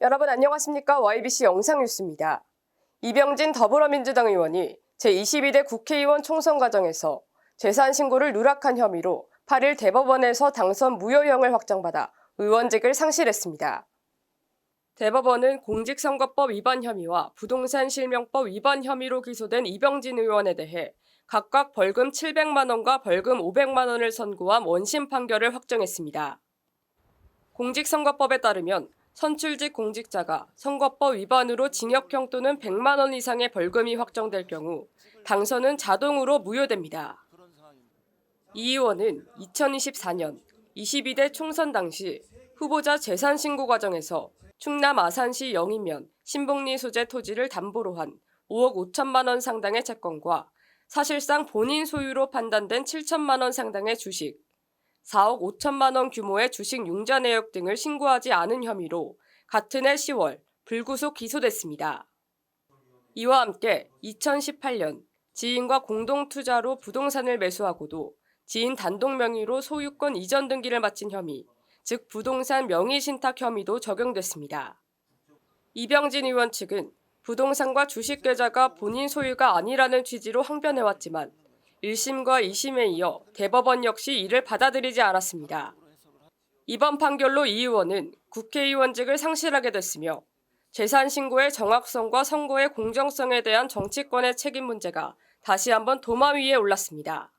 여러분 안녕하십니까? YBC 영상뉴스입니다. 이병진 더불어민주당 의원이 제22대 국회의원 총선 과정에서 재산 신고를 누락한 혐의로 8일 대법원에서 당선 무효형을 확정받아 의원직을 상실했습니다. 대법원은 공직선거법 위반 혐의와 부동산 실명법 위반 혐의로 기소된 이병진 의원에 대해 각각 벌금 700만 원과 벌금 500만 원을 선고한 원심 판결을 확정했습니다. 공직선거법에 따르면 선출직 공직자가 선거법 위반으로 징역형 또는 100만 원 이상의 벌금이 확정될 경우 당선은 자동으로 무효됩니다. 이 의원은 2024년 22대 총선 당시 후보자 재산 신고 과정에서 충남 아산시 영이면 신봉리 소재 토지를 담보로 한 5억 5천만 원 상당의 채권과 사실상 본인 소유로 판단된 7천만 원 상당의 주식, 4억 5천만 원 규모의 주식 융자 내역 등을 신고하지 않은 혐의로 같은 해 10월 불구속 기소됐습니다. 이와 함께 2018년 지인과 공동 투자로 부동산을 매수하고도 지인 단독 명의로 소유권 이전 등기를 마친 혐의, 즉 부동산 명의 신탁 혐의도 적용됐습니다. 이병진 의원 측은 부동산과 주식 계좌가 본인 소유가 아니라는 취지로 항변해왔지만 1심과 2심에 이어 대법원 역시 이를 받아들이지 않았습니다. 이번 판결로 이 의원은 국회의원직을 상실하게 됐으며 재산 신고의 정확성과 선거의 공정성에 대한 정치권의 책임 문제가 다시 한번 도마 위에 올랐습니다.